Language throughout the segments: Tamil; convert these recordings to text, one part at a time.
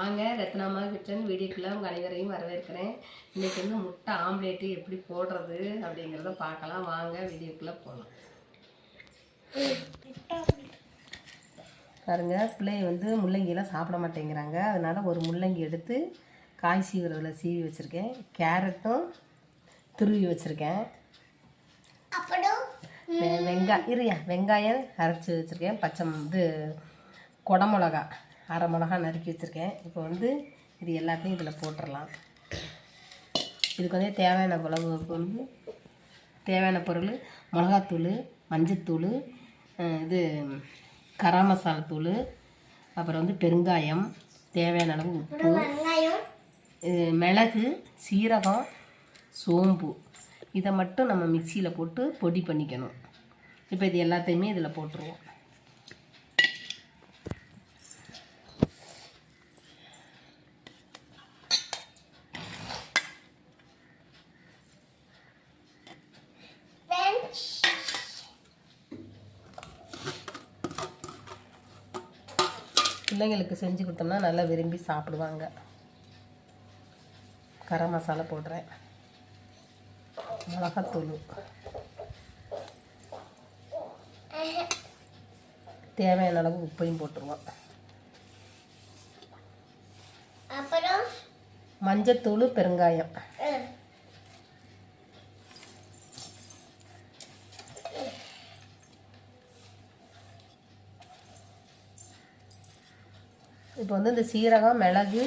வாங்க ரத்னாமா கிச்சன் வீடியோக்குள்ள உங்கள் அனைவரையும் வரவேற்கிறேன். இன்னைக்கு வந்து முட்டை ஆம்லேட்டு எப்படி போடுறது அப்படிங்கிறத பார்க்கலாம். வாங்க வீடியோக்குள்ளே போகலாம் பாருங்க பிள்ளைங்க வந்து முள்ளங்கியெல்லாம் சாப்பிட மாட்டேங்கிறாங்க. அதனால ஒரு முள்ளங்கி எடுத்து காய் சீவுறதுல சீவி வச்சுருக்கேன். கேரட்டும் துருவி வச்சுருக்கேன். வெங்காயம் இருயா வெங்காயம் அரைச்சி வச்சுருக்கேன். பச்சை இது குடமிளகா. அரை மிளகா நறுக்கி வச்சுருக்கேன். இப்போ வந்து இது எல்லாத்தையும் இதில் போட்டுடலாம். இதுக்கு வந்து தேவையான அளவு வந்து தேவையான பொருள் மிளகாத்தூள் மஞ்சத்தூள் இது கரம் மசாலா தூள் அப்புறம் வந்து பெருங்காயம் தேவையான அளவு உப்பு மிளகு சீரகம் சோம்பு. இதை மட்டும் நம்ம மிக்சியில் போட்டு பொடி பண்ணிக்கணும். இப்போ இது எல்லாத்தையுமே இதில் போட்டுருவோம். பிள்ளைங்களுக்கு செஞ்சு கொடுத்தோம்னா நல்லா விரும்பி சாப்பிடுவாங்க. கரம் மசாலா போடுறேன். மிளகாத்தூள். தேவையான அளவு உப்பையும் போட்டுருவோம். அப்புறம்? மஞ்சத்தூள் பெருங்காயம். இப்போ வந்து இந்த சீரகம் மிளகு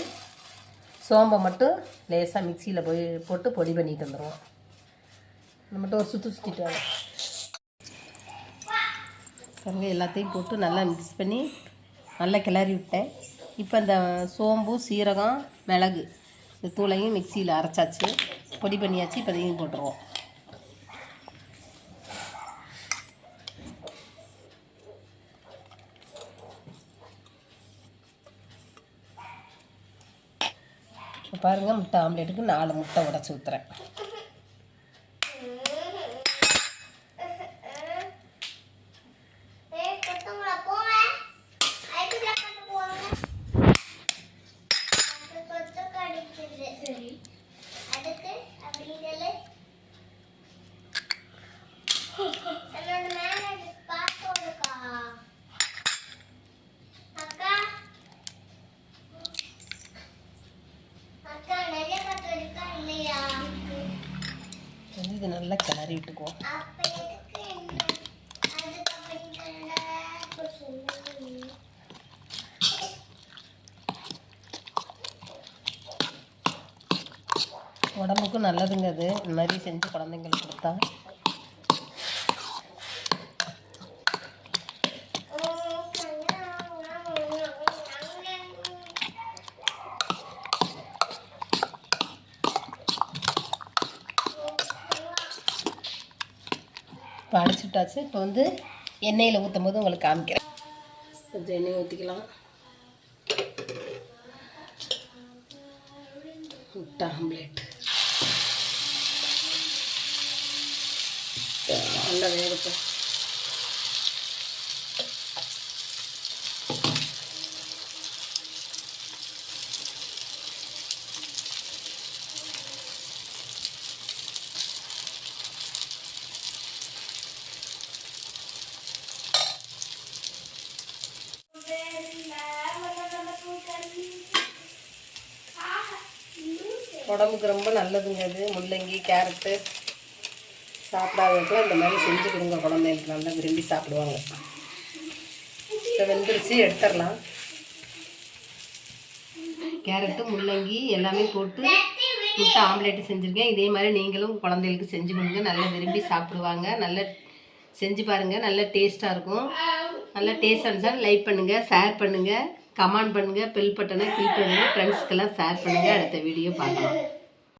சோம்பை மட்டும் லேசாக மிக்சியில் போய் போட்டு பொடி பண்ணிட்டு வந்துடுவோம் இது மட்டும் ஒரு சுற்றி சுற்றிட்டு வாங்க பாருங்க எல்லாத்தையும் போட்டு நல்லா மிக்ஸ் பண்ணி நல்லா கிளறி விட்டேன். இப்போ இந்த சோம்பு சீரகம் மிளகு இந்த தூளையும் மிக்சியில் அரைச்சாச்சு. பொடி பண்ணியாச்சு இப்போ இதையும் போட்டுருவோம். பாருங்கள் முட்டை ஆம்லேட்டுக்கு நாலு முட்டை உடச்சி ஊற்றுறேன் வந்து இது நல்லா கிளறி விட்டுக்குவோம் உடம்புக்கும் நல்லதுங்க அது. இந்த மாதிரி செஞ்சு குழந்தைங்களுக்கு கொடுத்தா இப்போ அடிச்சுட்டாச்சு இப்போ வந்து எண்ணெயில் ஊற்றும் போது உங்களுக்கு காமிக்கிறேன். கொஞ்சம் எண்ணெய் ஊற்றிக்கலாம் முட்டை ஆம்லேட். நல்லா வேகட்டும். உடம்புக்கு ரொம்ப நல்லதுங்க அது முள்ளங்கி கேரட்டு சாப்பிடாதவங்களுக்குலாம் இந்த மாதிரி செஞ்சு கொடுங்க குழந்தைங்களுக்கு. நல்லா விரும்பி சாப்பிடுவாங்க. இப்போ வெந்துருச்சு எடுத்துடலாம். கேரட்டு முள்ளங்கி எல்லாமே போட்டு முட்டை ஆம்லேட்டு செஞ்சுருக்கேன். இதே மாதிரி நீங்களும் குழந்தைகளுக்கு செஞ்சு கொடுங்க. நல்லா விரும்பி சாப்பிடுவாங்க. நல்ல செஞ்சு பாருங்கள் நல்ல டேஸ்ட்டாக இருக்கும். நல்லா டேஸ்ட் இருந்தால் லைக் பண்ணுங்கள் ஷேர் பண்ணுங்கள் கமெண்ட் பண்ணுங்கள் பெல் பட்டனை கிளிக் பண்ணுங்கள் ஃப்ரெண்ட்ஸ்க்கெல்லாம் ஷேர் பண்ணுங்கள் அடுத்த வீடியோ பார்க்கலாம்.